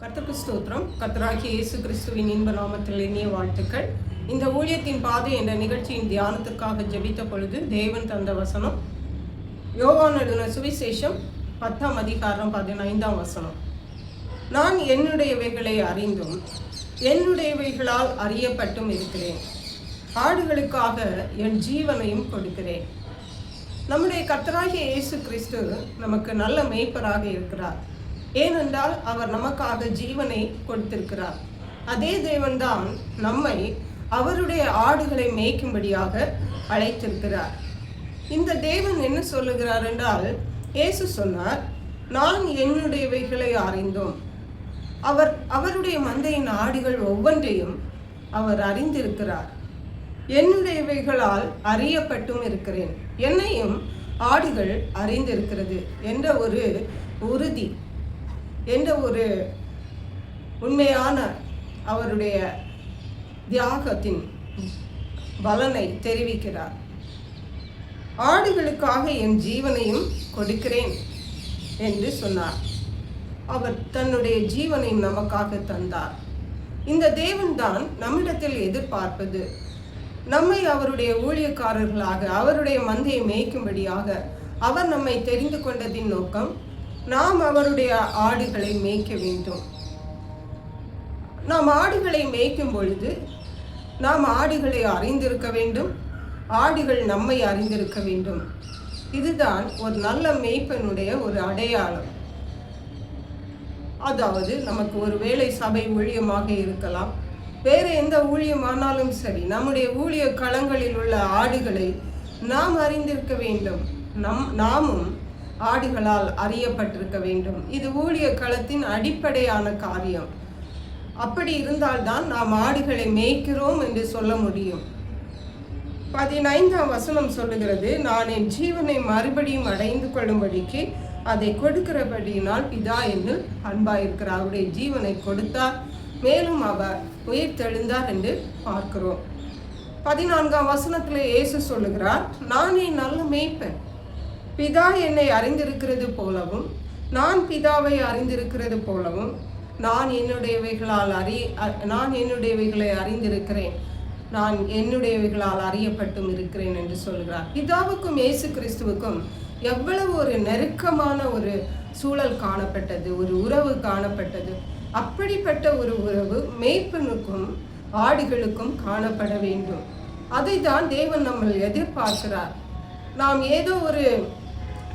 கர்த்தருக்கு ஸ்தோத்திரம். கர்த்தராகிய இயேசு கிறிஸ்துவின் இன்ப நாமத்தில் இனிய வாழ்த்துக்கள். இந்த ஊழியத்தின் பாதை என்ற நிகழ்ச்சியின் தியானத்திற்காக ஜெபித்த பொழுது தேவன் தந்த வசனம். யோவான் சுவிசேஷம் பத்தாம் அதிகாரம் பதினைந்தாம் வசனம். நான் என்னுடையவைகளை அறிந்தும் என்னுடையவைகளால் அறியப்பட்டும் இருக்கிறேன். ஆடுகளுக்காக என் ஜீவனையும் கொடுக்கிறேன். நம்முடைய கர்த்தராகிய இயேசு கிறிஸ்து நமக்கு நல்ல மெய்ப்பராக இருக்கிறார். ஏனென்றால் அவர் நமக்காக ஜீவனை கொடுத்திருக்கிறார். அதே தேவன்தான் நம்மை அவருடைய ஆடுகளை மேய்க்கும்படியாக அழைத்திருக்கிறார். இந்த தேவன் என்ன சொல்லுகிறார் என்றால் இயேசு சொன்னார் நான் என்னுடையவைகளை அறிந்தோம். அவர் அவருடைய மந்தையின் ஆடுகள் ஒவ்வொன்றையும் அவர் அறிந்திருக்கிறார். என்னுடையவைகளால் அறியப்பட்டும் இருக்கிறேன். என்னையும் ஆடுகள் அறிந்திருக்கிறது என்ற ஒரு உறுதி. என்ற ஒரு உண்மையான அவருடைய தியாகத்தின் பலனை தெரிவிக்கிறார். ஆடுகளுக்காக என் ஜீவனையும் கொடுக்கிறேன் என்று சொன்னார். அவர் தன்னுடைய ஜீவனை நமக்காக தந்தார். இந்த தேவன்தான் நம்மிடத்தில் எதிர்பார்ப்பது. நம்மை அவருடைய ஊழியக்காரர்களாக அவருடைய மந்தையை மேய்க்கும்படியாக அவர் நம்மை தெரிந்து கொண்டதின் நோக்கம் நாம் அவருடைய ஆடுகளை மேய்க்க வேண்டும். நாம் ஆடுகளை மேய்க்கும் பொழுது நாம் ஆடுகளை அறிந்திருக்க வேண்டும். ஆடுகள் நம்மை அறிந்திருக்க வேண்டும். இதுதான் ஒரு நல்ல மேய்ப்பனுடைய ஒரு அடையாளம். அதாவது நமக்கு ஒரு வேலை சபை ஊழியமாக இருக்கலாம். வேறு எந்த ஊழியமானாலும் சரி நம்முடைய ஊழிய களங்களில் உள்ள ஆடுகளை நாம் அறிந்திருக்க வேண்டும். நம் நாமும் ஆடுகளால் அறியப்பட்டிருக்க வேண்டும். இது ஊழிய களத்தின் அடிப்படையான காரியம். அப்படி இருந்தால்தான் நாம் ஆடுகளை மேய்க்கிறோம் என்று சொல்ல முடியும். பதினைந்தாம் வசனம் சொல்லுகிறது நான் என் ஜீவனை மறுபடியும் அடைந்து கொள்ளும்படிக்கு அதை கொடுக்கிறபடியினால் பிதா என்று அன்பாயிருக்கிறார். அவருடைய ஜீவனை கொடுத்தார் மேலும் அவர் உயிர் தெழுந்தார் என்று பார்க்கிறோம். பதினான்காம் வசனத்தில் இயேசு சொல்லுகிறார் நானே நல்ல மேய்ப்பேன். பிதா என்னை அறிந்திருக்கிறது போலவும் நான் பிதாவை அறிந்திருக்கிறது போலவும் நான் என்னுடையவைகளால் அறி அ- நான் என்னுடையவைகளை அறிந்திருக்கிறேன். நான் என்னுடையவைகளால் அறியப்பட்டும் இருக்கிறேன் என்று சொல்கிறார். பிதாவுக்கும் இயேசு கிறிஸ்துவுக்கும் எவ்வளவு ஒரு நெருக்கமான ஒரு சூழல் காணப்பட்டது ஒரு உறவு காணப்பட்டது. அப்படிப்பட்ட ஒரு உறவு மேய்ப்பனுக்கும் ஆடுகளுக்கும் காணப்பட வேண்டும். அதை தான் தேவன் நம்மை எதிர்பார்க்கிறார். நாம் ஏதோ ஒரு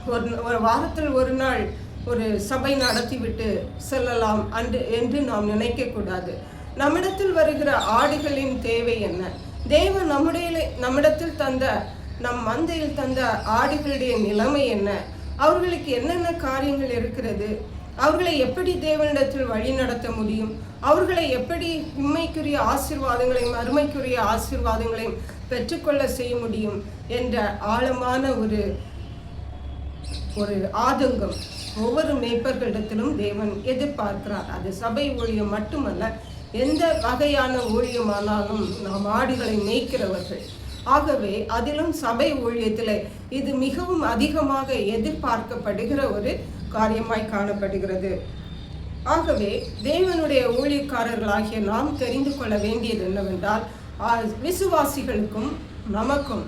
ஒரு ஒரு வாரத்தில் ஒரு நாள் ஒரு சபை நடத்திவிட்டு செல்லலாம் அன்று என்று நாம் நினைக்கக்கூடாது. நம்மிடத்தில் வருகிற ஆடுகளின் தேவை என்ன? தேவன் நம்முடைய நம்மிடத்தில் தந்த நம் மந்தையில் தந்த ஆடுகளுடைய நிலைமை என்ன? அவர்களுக்கு என்னென்ன காரியங்கள் இருக்கிறது? அவர்களை எப்படி தேவனிடத்தில் வழி நடத்த முடியும்? அவர்களை எப்படி இம்மைக்குரிய ஆசிர்வாதங்களையும் அருமைக்குரிய ஆசீர்வாதங்களையும் பெற்றுக்கொள்ள செய்ய முடியும்? என்ற ஆழமான ஒரு ஒரு ஆதங்கம். ஒவ்வொரு மேய்ப்பர்களிடத்திலும் தேவன் எதிர்பார்க்கிறார். அது சபை ஊழியம் மட்டுமல்ல எந்த வகையான ஊழியமானாலும் நாம் ஆடுகளை மேய்க்கிறவர்கள். ஆகவே அதிலும் சபை ஊழியத்தில் இது மிகவும் அதிகமாக எதிர்பார்க்கப்படுகிற ஒரு காரியமாய் காணப்படுகிறது. ஆகவே தேவனுடைய ஊழியக்காரர்களாகிய நாம் தெரிந்து கொள்ள வேண்டியது என்னவென்றால் விசுவாசிகளுக்கும் நமக்கும்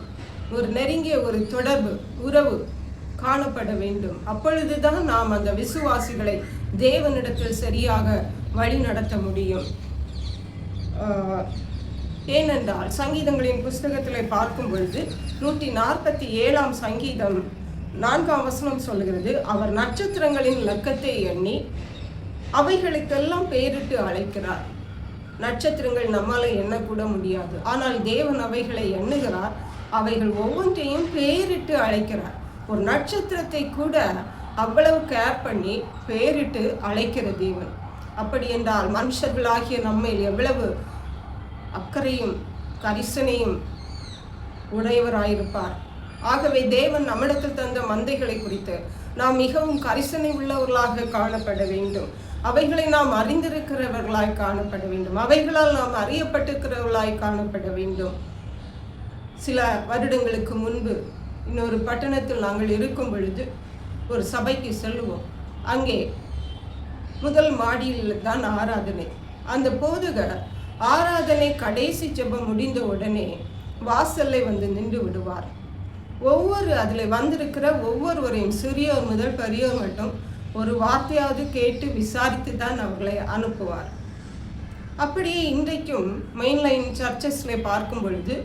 ஒரு நெருங்கிய ஒரு தொடர்பு உறவு காணப்பட வேண்டும். அப்பொழுதுதான் நாம் அந்த விசுவாசிகளை தேவனிடத்தில் சரியாக வழி நடத்த முடியும். ஏனென்றால் சங்கீதங்களின் புஸ்தகத்தில் பார்க்கும் பொழுது நூற்றி நாற்பத்தி ஏழாம் சங்கீதம் நான்காம் வசனம் சொல்கிறது அவர் நட்சத்திரங்களின் லக்கத்தை எண்ணி அவைகளுக்கெல்லாம் பெயரிட்டு அழைக்கிறார். நட்சத்திரங்கள் நம்மால எண்ணக்கூட முடியாது. ஆனால் தேவன் அவைகளை எண்ணுகிறார். அவைகள் ஒவ்வொன்றையும் பெயரிட்டு அழைக்கிறார். ஒரு நட்சத்திரத்தை கூட அவ்வளவு கேர் பண்ணி பெயரிட்டு அழைக்கிற தேவன். அப்படி என்றால் மனுஷர்களாகிய நம்மில் எவ்வளவு அக்கறையும் கரிசனையும் உடையவராயிருப்பார். ஆகவே தேவன் நம்மிடத்தில் தந்த மந்தைகளை குறித்து நாம் மிகவும் கரிசனை உள்ளவர்களாக காணப்பட வேண்டும். அவைகளை நாம் அறிந்திருக்கிறவர்களாய் காணப்பட வேண்டும். அவைகளால் நாம் அறியப்பட்டிருக்கிறவர்களாய் காணப்பட வேண்டும். சில வருடங்களுக்கு முன்பு இன்னொரு பட்டணத்தில் நாங்கள் இருக்கும் பொழுது ஒரு சபைக்கு செல்லுவோம். அங்கே முதல் மாடியில் தான் ஆராதனை. அந்த போதுக ஆராதனை கடைசி ஜெபம் முடிந்த உடனே வாசல்ல வந்து நின்று விடுவார். ஒவ்வொரு அதில் வந்திருக்கிற ஒவ்வொருவரையும் சிறியோர் முதல் பெரியோர் மட்டும் ஒரு வார்த்தையாவது கேட்டு விசாரித்து தான் அவர்களை அனுப்புவார். அப்படியே இன்றைக்கும் மெயின்லைன் சர்ச்சஸில் பார்க்கும் பொழுது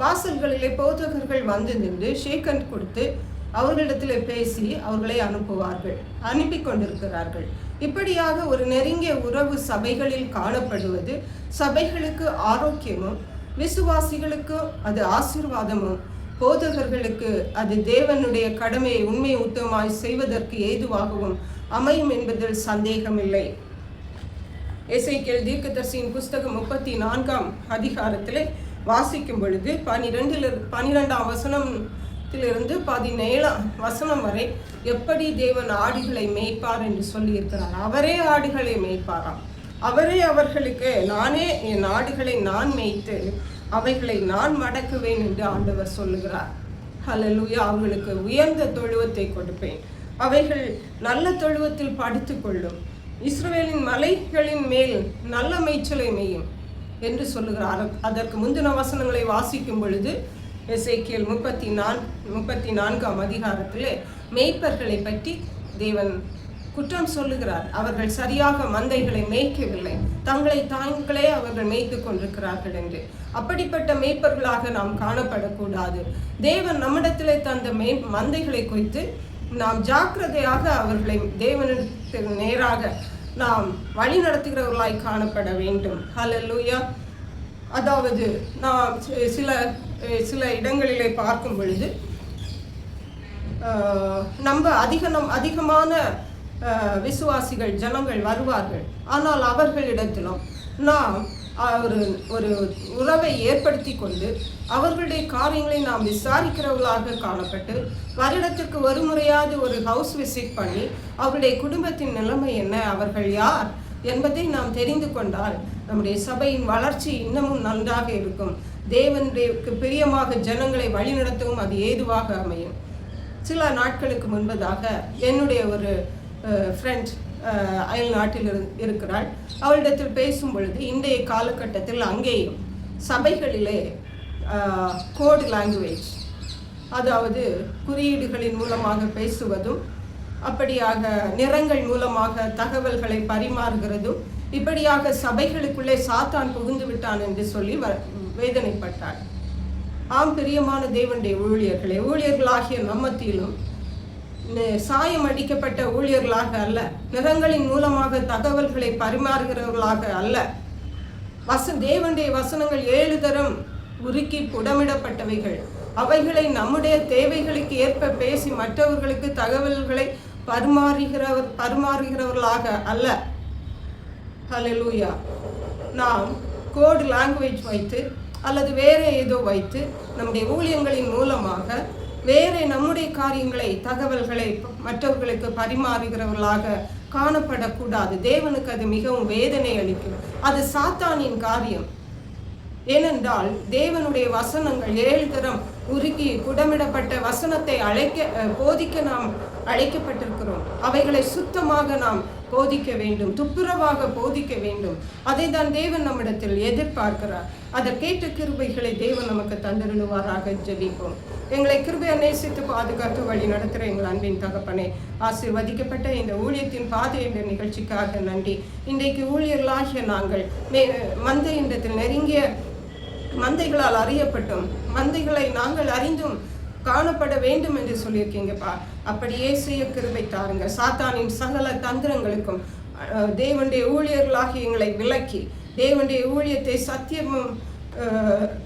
வாசல்களிலே போதகர்கள் வந்து நின்று ஷேக்கன் கொடுத்து அவர்களிடத்தில் பேசி அவர்களை அனுப்புவார்கள் அனுப்பி கொண்டிருக்கிறார்கள். இப்படியாக ஒரு நெருங்கிய உறவு சபைகளில் காணப்படுவது சபைகளுக்கு ஆரோக்கியமும் விசுவாசிகளுக்கு அது ஆசீர்வாதமும் போதகர்களுக்கு அது தேவனுடைய கடமையை உண்மை உத்தமாய் செய்வதற்கு ஏதுவாகவும் அமையும் என்பதில் சந்தேகமில்லை. இசைக்கியல் தீர்க்கதர்சியின் புஸ்தகம் முப்பத்தி நான்காம் அதிகாரத்திலே வாசிக்கும் பொழுது பனிரெண்டில் பனிரெண்டாம் வசனத்திலிருந்து பதினேழாம் வசனம் வரை எப்படி தேவன் ஆடுகளை மேய்ப்பார் என்று சொல்லியிருக்கிறார். அவரே ஆடுகளை மேய்ப்பாராம். அவரே அவர்களுக்கு நானே என் ஆடுகளை நான் மேய்த்து அவைகளை நான் மடக்குவேன் என்று ஆண்டவர் சொல்லுகிறார். ஹலலுயா அவர்களுக்கு உயர்ந்த தொழுவத்தை கொடுப்பேன். அவைகள் நல்ல தொழுவத்தில் படுத்துக்கொள்ளும். கொள்ளும் மலைகளின் மேல் நல்ல மேய்ச்சலை மேயும். என்று சொல்லுகிறார். அதற்கு முந்தின வசனங்களை வாசிக்கும் பொழுது எசேக்கியல் முப்பத்தி நான் முப்பத்தி நான்காம் அதிகாரத்திலே மேய்ப்பர்களை பற்றி தேவன் குற்றம் சொல்லுகிறார். அவர்கள் சரியாக மந்தைகளை மேய்க்கவில்லை. தங்களை தாங்களே அவர்கள் மேய்த்து கொண்டிருக்கிறார்கள் என்று. அப்படிப்பட்ட மேய்ப்பர்களாக நாம் காணப்படக்கூடாது. தேவன் நம்மிடத்திலே தந்த மே மந்தைகளை குறித்து நாம் ஜாக்கிரதையாக அவர்களை தேவனிடத்தில் நேராக நாம் வழி நடத்துகிறவர்களாய் காணப்பட வேண்டும். ஹலல்லூயா அதாவது நாம் சில சில இடங்களிலே பார்க்கும் பொழுது நம்ம அதிக நம் அதிகமான விசுவாசிகள் ஜனங்கள் வருவார்கள். ஆனால் அவர்களிடத்திலும் நாம் ஒரு ஒரு உறவை ஏற்படுத்தி கொண்டு அவர்களுடைய காரியங்களை நாம் விசாரிக்கிறவர்களாக காணப்பட்டு வருடத்திற்கு ஒரு முறையாவது ஒரு ஹவுஸ் விசிட் பண்ணி அவருடைய குடும்பத்தின் நிலைமை என்ன அவர்கள் யார் என்பதை நாம் தெரிந்து கொண்டால் நம்முடைய சபையின் வளர்ச்சி இன்னமும் நன்றாக இருக்கும். தேவனுக்கு பிரியமாக ஜனங்களை வழிநடத்தவும் அது ஏதுவாக அமையும். சில நாட்களுக்கு முன்பதாக என்னுடைய ஒரு ஃப்ரெண்ட் அயல் நாட்டில் இரு- இருக்கிறாள். அவளிடத்தில் பேசும் பொழுது இன்றைய காலகட்டத்தில் அங்கேயும் சபைகளிலே கோட் லாங்குவேஜ் அதாவது குறியீடுகளின் மூலமாக பேசுவதும் அப்படியாக நிறங்கள் மூலமாக தகவல்களை பரிமாறுகிறதும் இப்படியாக சபைகளுக்குள்ளே சாத்தான் புகுந்து விட்டான் என்று சொல்லி வ- வேதனைப்பட்டாள். ஆம் பிரியமான தேவனுடைய ஊழியர்களே ஊழியர்களாகிய நம்மத்திலும் சாயம் அடிக்கப்பட்ட ஊழியர்களாக அல்ல. நிறங்களின் மூலமாக தகவல்களை பரிமாறுகிறவர்களாக அல்ல. வச தேவனுடைய வசனங்கள் ஏழு தரம் உருக்கி புடமிடப்பட்டவைகள். அவைகளை நம்முடைய தேவைகளுக்கு ஏற்ப பேசி மற்றவர்களுக்கு தகவல்களை பரிமாறுகிறவர் பரிமாறுகிறவர்களாக அல்ல. ஹலலூயா நாம் கோட் லாங்குவேஜ் வைத்து அல்லது வேறு ஏதோ வைத்து நம்முடைய ஊழியங்களின் மூலமாக வேறு நம்முடைய காரியங்களை தகவல்களை மற்றவர்களுக்கு பரிமாறுகிறவர்களாக காணப்படக்கூடாது. தேவனுக்கு அது மிகவும் வேதனை அளிக்கும். அது சாத்தானின் காரியம். ஏனென்றால் தேவனுடைய வசனங்கள் ஏழு தரம் உருகி குடமிடப்பட்ட வசனத்தை அழைக்க போதிக்க நாம் அழைக்கப்பட்டிருக்கிறோம். அவைகளை சுத்தமாக நாம் போதிக்க வேண்டும் துப்புரவாக போதிக்க வேண்டும். அதை தான் தேவன் நம்மிடத்தில் எதிர்பார்க்கிறார். அதற்கேற்ற கிருபைகளை தேவன் நமக்கு தந்திருவாராக ஜெபிப்போம். எங்களை கிருபையை நேசித்து பாதுகாத்து வழி நடத்துகிற எங்கள் அன்பின் தகப்பனே ஆசிர்வதிக்கப்பட்ட இந்த ஊழியத்தின் பாதை என்ற நிகழ்ச்சிக்காக நன்றி. இன்றைக்கு ஊழியர்களாகிய நாங்கள் மே மந்தை இன்றத்தில் நெருங்கிய மந்தைகளால் அறியப்பட்டோம் மந்தைகளை நாங்கள் அறிந்தும் காணப்பட வேண்டும் என்று சொல்லியிருக்கீங்கப்பா. அப்படியே செய்ய கிருபை தாருங்க. சாத்தானின் சகல தந்திரங்களுக்கும் தேவனுடைய ஊழியர்களாகி எங்களை விலக்கி தேவனுடைய ஊழியத்தை சத்தியமும்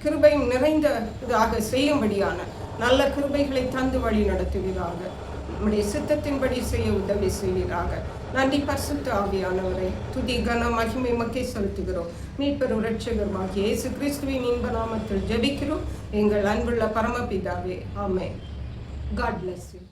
கிருபையும் கிருபையும் நிறைந்ததாக செய்யும்படியான நல்ல கிருபைகளை தந்து வழி நடத்துவீராக. நம்முடைய சித்தத்தின்படி செய்ய உதவி செய்வீராக. நன்றி பரிசுத்த ஆவியானவரை. துதி கன மகிமை மக்கை செலுத்துகிறோம். மீட்பெரும் இரட்சகருமாகிய இயேசு கிறிஸ்துவின் இன்ப நாமத்தில் ஜபிக்கிறோம். எங்கள் அன்புள்ள பரமபிதாவே. ஆமே காட் பிளஸ் யூ